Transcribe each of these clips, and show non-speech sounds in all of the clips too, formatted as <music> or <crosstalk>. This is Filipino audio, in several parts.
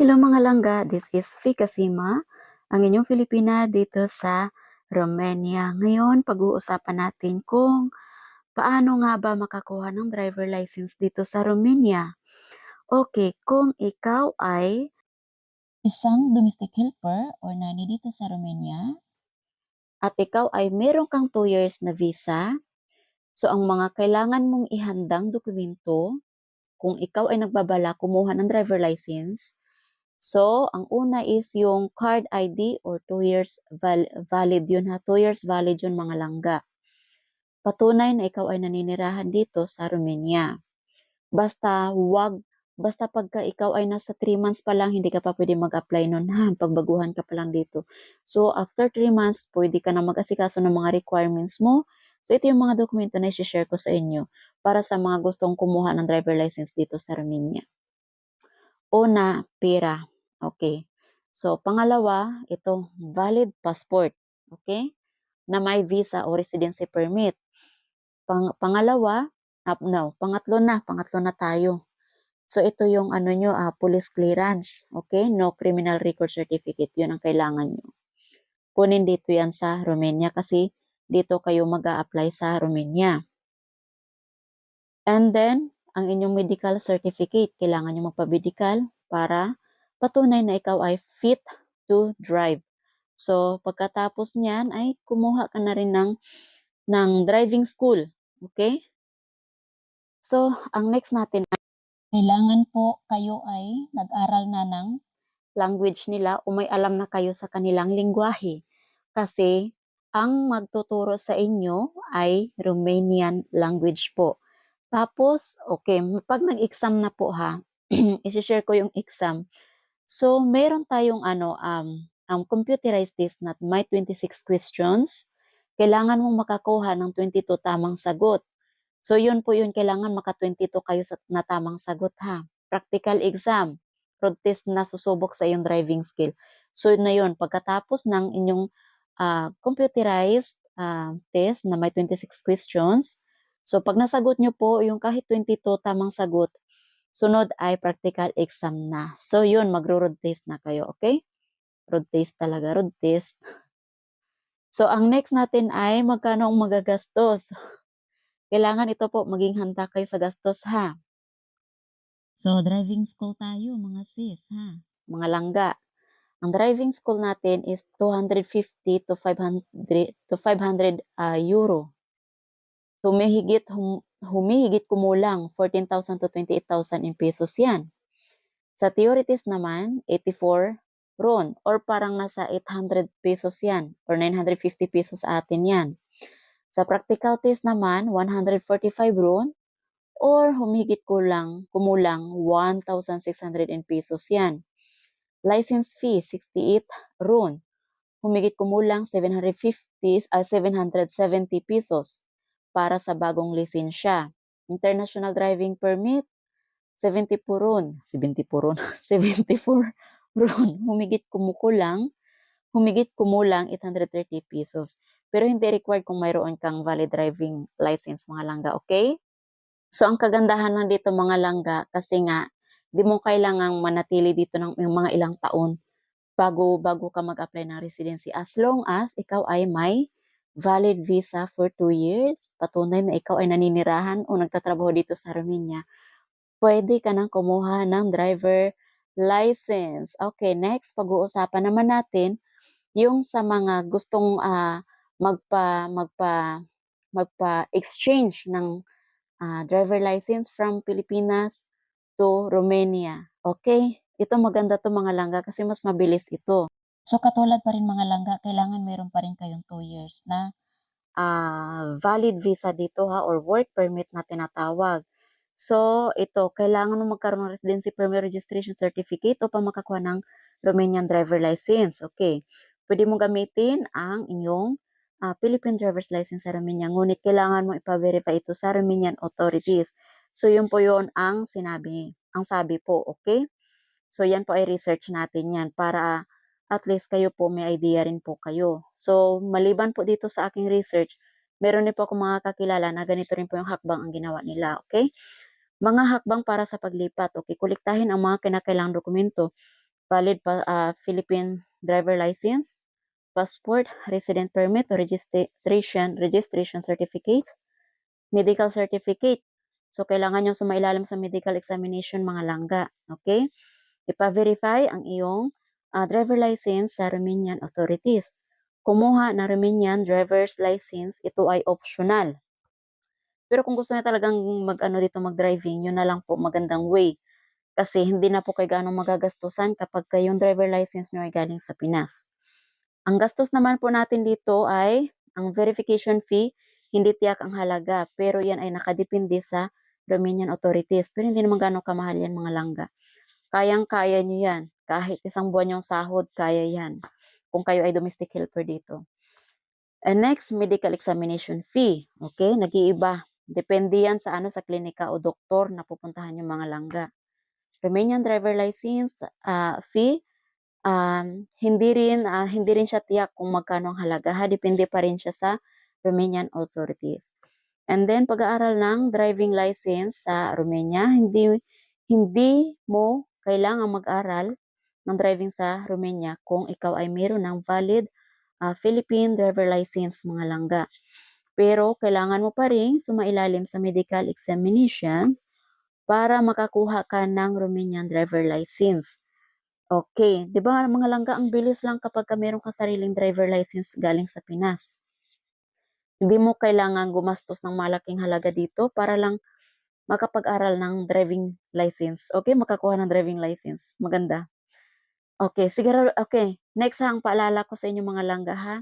Hello mga langga, this is Fika Sima, ang inyong Filipina dito sa Romania. Ngayon, pag-uusapan natin kung paano nga ba makakuha ng driver license dito sa Romania. Okay, kung ikaw ay Isang domestic helper or nanny dito sa Romania, at ikaw ay meron kang 2 years na visa, so ang mga kailangan mong ihandang dokumento kung ikaw ay nagbabala kumuha ng driver license, so ang una is yung card ID or 2 years val- valid yun ha, 2 years valid yun mga langga. Patunay na ikaw ay naninirahan dito sa Romania. Basta wag basta pagka ikaw ay nasa 3 months pa lang, hindi ka pa pwede mag-apply nun ha, <laughs> pagbaguhan ka pa lang dito. So, after 3 months, pwede ka na mag-asikaso ng mga requirements mo. So, ito yung mga dokumento na i-share ko sa inyo para sa mga gustong kumuha ng driver license dito sa Romania. Una, pera. Okay. So, pangalawa, ito, valid passport. Okay? Na may visa o residency permit. Pang, pangalawa, uh, no, pangatlo na, pangatlo na tayo. So, ito yung ano nyo, ah, police clearance. Okay? No criminal record certificate. Yun ang kailangan nyo. Kunin dito yan sa Romania kasi dito kayo mag apply sa Romania. And then, ang inyong medical certificate, kailangan nyo magpa-medical para patunay na ikaw ay fit to drive. So, pagkatapos niyan ay kumuha ka na rin ng, ng driving school. Okay? So, ang next natin kailangan po kayo ay nag-aral na ng language nila o may alam na kayo sa kanilang lingwahe. Kasi ang magtuturo sa inyo ay Romanian language po. Tapos, okay, pag nag-exam na po ha, <clears throat> isi-share ko yung exam. So, meron tayong ano, um, um, computerized test na may 26 questions. Kailangan mong makakuha ng 22 tamang sagot. So, yun po yun, kailangan maka-22 kayo sa, na tamang sagot ha. Practical exam, road test na susubok sa iyong driving skill. So, yun na yun, pagkatapos ng inyong uh, computerized uh, test na may 26 questions, so pag nasagot nyo po yung kahit 22 tamang sagot, sunod ay practical exam na. So, yun, magro-road test na kayo, okay? Road test talaga, road test. So, ang next natin ay magkano ang magagastos. Kailangan ito po maging handa kayo sa gastos ha. So, driving school tayo mga sis ha. Mga langga. Ang driving school natin is 250 to 500 to 500 uh, euro. Humihigit, hum, humihigit kumulang 14,000 to 28,000 in pesos yan. Sa theory test naman, 84 ron or parang nasa 800 pesos yan or 950 pesos atin yan. Sa practical test naman, 145 ron or humigit kulang, kumulang 1,600 pesos yan. License fee, 68 ron. Humigit kumulang 750 uh, 770 pesos para sa bagong lisensya. International driving permit, 70 ron. 70 ron. 74 ron. Humigit kumukulang humigit kumulang 830 pesos. Pero hindi required kung mayroon kang valid driving license mga langga, okay? So ang kagandahan ng dito mga langga kasi nga di mo kailangang manatili dito ng mga ilang taon bago bago ka mag-apply ng residency as long as ikaw ay may valid visa for 2 years, patunay na ikaw ay naninirahan o nagtatrabaho dito sa Romania, pwede ka nang kumuha ng driver license. Okay, next, pag-uusapan naman natin yung sa mga gustong uh, magpa magpa magpa-exchange ng uh, driver license from Pilipinas to Romania. Okay? Ito maganda to mga langga kasi mas mabilis ito. So katulad pa rin mga langga, kailangan meron pa rin kayong 2 years na uh, valid visa dito ha or work permit na tinatawag. So, ito, kailangan mo magkaroon ng residency permit registration certificate pa makakuha ng Romanian driver license. Okay pwede mo gamitin ang inyong uh, Philippine Driver's License sa Romania. Ngunit kailangan mo ipa-verify ito sa Romanian authorities. So, yun po yun ang sinabi, ang sabi po, okay? So, yan po ay research natin yan para at least kayo po may idea rin po kayo. So, maliban po dito sa aking research, meron din po ako mga kakilala na ganito rin po yung hakbang ang ginawa nila, okay? Mga hakbang para sa paglipat, okay? Kuliktahin ang mga kinakailangang dokumento valid pa ah, Philippine driver license, passport, resident permit o registration registration certificate, medical certificate. So, kailangan yung sumailalim sa medical examination mga langga. Okay? Ipa-verify ang iyong ah, driver license sa Romanian authorities. Kumuha na Romanian driver's license, ito ay optional. Pero kung gusto niya talagang mag-ano dito mag-driving, yun na lang po magandang way. Kasi hindi na po kayo gaano magagastusan kapag ka yung driver license nyo ay galing sa Pinas. Ang gastos naman po natin dito ay ang verification fee, hindi tiyak ang halaga, pero yan ay nakadepende sa Romanian authorities. Pero hindi naman gaano kamahal yan mga langga. Kayang-kaya nyo yan. Kahit isang buwan yung sahod, kaya yan. Kung kayo ay domestic helper dito. And next, medical examination fee. Okay, nag-iiba. Depende yan sa ano sa klinika o doktor na pupuntahan yung mga langga. Romanian driver license ah, fee, um, hindi rin ah, hindi rin siya tiyak kung magkano ang halaga ha, depende pa rin siya sa Romanian authorities. And then pag-aaral ng driving license sa Romania, hindi hindi mo kailangan mag-aral ng driving sa Romania kung ikaw ay mayroon ng valid ah, Philippine driver license mga langga. Pero kailangan mo pa rin sumailalim sa medical examination para makakuha ka ng Romanian driver license. Okay, 'di ba mga langga ang bilis lang kapag ka meron kang sariling driver license galing sa Pinas. Hindi mo kailangan gumastos ng malaking halaga dito para lang makapag-aral ng driving license. Okay, makakuha ng driving license. Maganda. Okay, siguro okay. Next ang paalala ko sa inyo mga langga ha.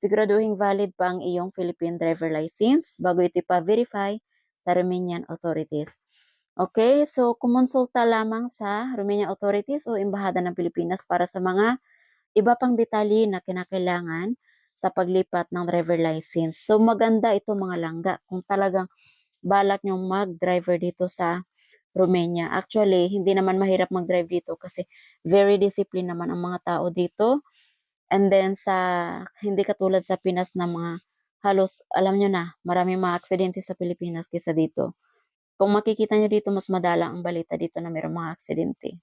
Siguraduhin valid pa ang iyong Philippine driver license bago ito pa-verify sa Romanian authorities. Okay, so kumonsulta lamang sa Romanian authorities o Embahada ng Pilipinas para sa mga iba pang detalye na kinakailangan sa paglipat ng driver license. So maganda ito mga langga kung talagang balak nyong mag-driver dito sa Romania. Actually, hindi naman mahirap mag-drive dito kasi very disciplined naman ang mga tao dito. And then sa hindi katulad sa Pinas na mga halos alam nyo na, maraming mga aksidente sa Pilipinas kaysa dito. Kung makikita nyo dito, mas madalang ang balita dito na mayroong mga aksidente.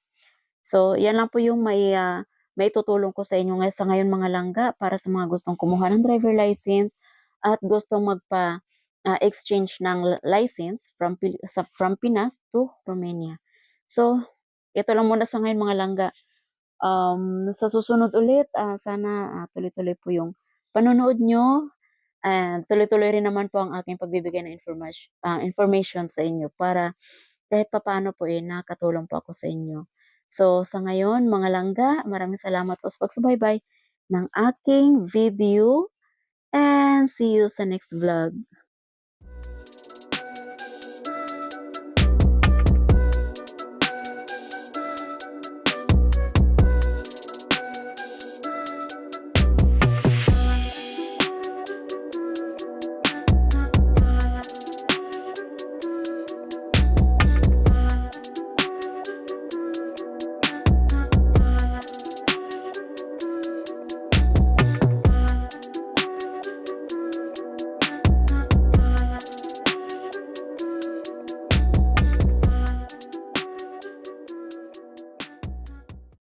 So, yan lang po yung may, ah, may tutulong ko sa inyo ngay- sa ngayon mga langga para sa mga gustong kumuha ng driver license at gustong magpa ah, exchange ng license from sa from Pinas to Romania. So, ito lang muna sa ngayon mga langga. Um, sa susunod ulit, ah, sana ah, tuloy-tuloy po yung panonood nyo and tuloy-tuloy rin naman po ang aking pagbibigay ng information, information sa inyo para kahit papaano po eh, nakatulong po ako sa inyo. So, sa ngayon, mga langga, maraming salamat po sa pagsubaybay ng aking video and see you sa next vlog.